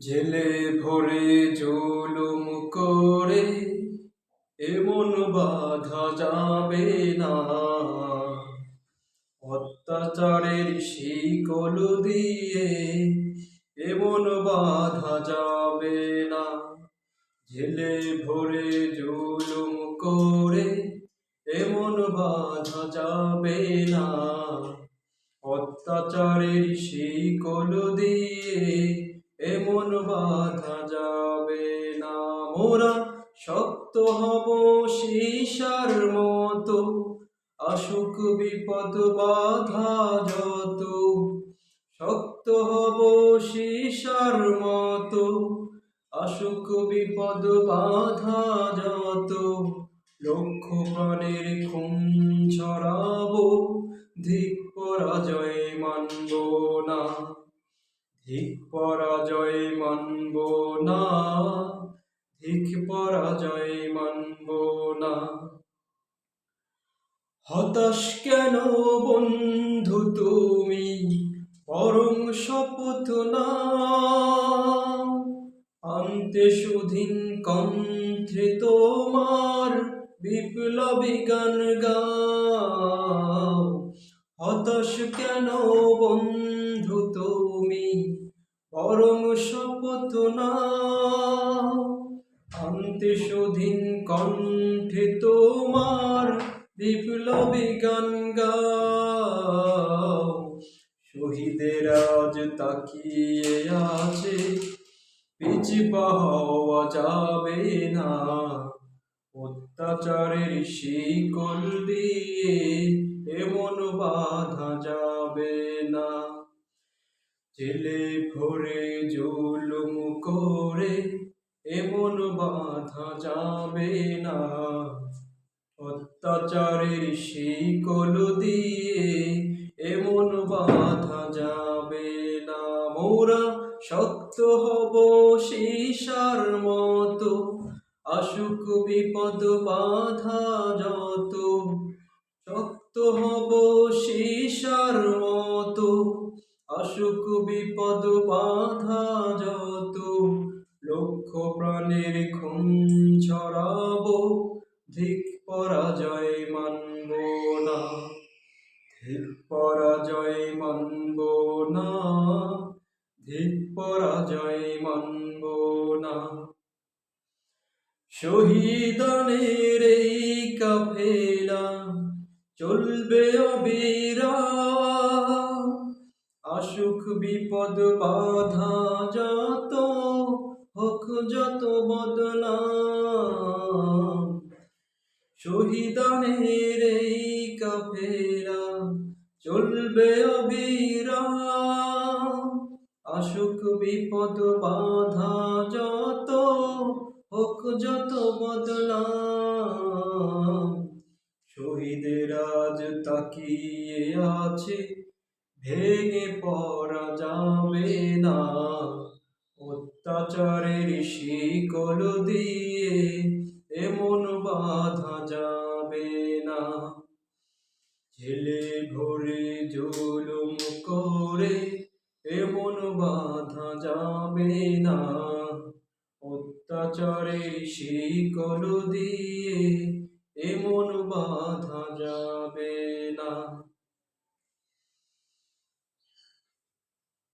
জেলে ভরে জুলুম করে এমন বাধা যাবে না। অত্যাচারের শিকল দিয়ে এমন বাধা যাবে না। জেলে ভরে জুলুম করে এমন বাধা যাবে না। অত্যাচারের শিকল দিয়ে সীসার মতো আসুক বিপদ বাধা যত। শক্ত হব সীসার মতো আসুক বিপদ বাধা যত। লক্ষ প্রাণের খুন ছড়াবো ধিক পরাজয় মানব না। ধিক পরাজয় মানব না। ধিক পরাজয় মানব না। হতাশ কেন বন্ধু তুমি? পরম শপথ না। আনতে সুধীন কণ্ঠে তোমার বিপ্লবী গান গাও। হতাশ কেন বন্ধু তুমি? পরম শপথ না। সুধীন কণ্ঠে তোমার বিপ্লবী গান গাও। শহীদের আজ তাকিয়ে আছে পিছপা হওয়া যাবে না। অত্যাচারের শিকল দিয়ে এমন বাধা যাবে না। জেলে ভরে জুলুম করে এমন বাধা যাবে না। অত্যাচারের শিকল দিয়ে এমন বাধা যাবে না। মোরা শক্ত হব শিশার মতো, আসুক বিপদ বাধা যত। শক্ত হব শিশার মতো, আসুক বিপদ বাধা যত। লক্ষ প্রাণের খুন ছড়াবো, ধিক পরাজয় মানব না। ধিক পরাজয় মানব না, ধিক পরাজয় মানব না। শহীদানের এই কাফেলা, চলবে অবিরা আসুক বিপদ বাধা যত হোক যত বদনা শহীদানের এই কাফেরা চলবে অবিরা আসুক বিপদ বাধা যত, হোক যত বদলা শহীদের আজ তাকিয়ে আছে, ভেঙে পড়া যাবে না অত্যাচারের শিকল দিয়ে এমন বাধা যাবে না। ছেলে ভরে জুলুম করে এমন বাধা যাবে না। অত্যাচারের শিকল দিয়ে এমন বাধা যাবে